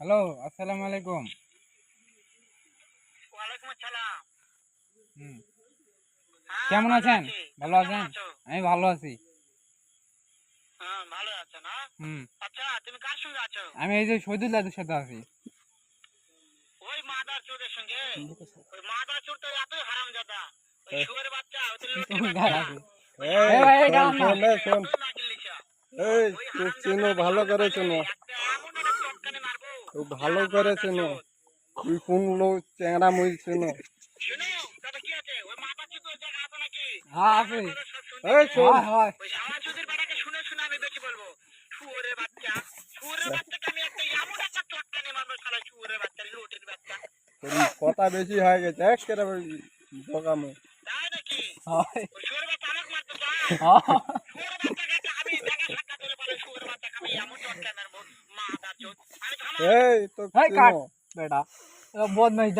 Hello আসসালামু আলাইকুম। কেমন আছেন? ভালো আছেন? আমি ভালো আছি। আমি এই যে শহীদুল দাদুর সাথে আছি। ভালো করে শুনো ভালো করে চেনো তুই কোন লোক চ্যাংরা মই হ্যাঁ আছে। এই শোন। হ্যাঁ, হ্যাঁ। কথা বেশি হয়ে গেছে এক কেটে হয়। ए तो बेटा। बहुत मैं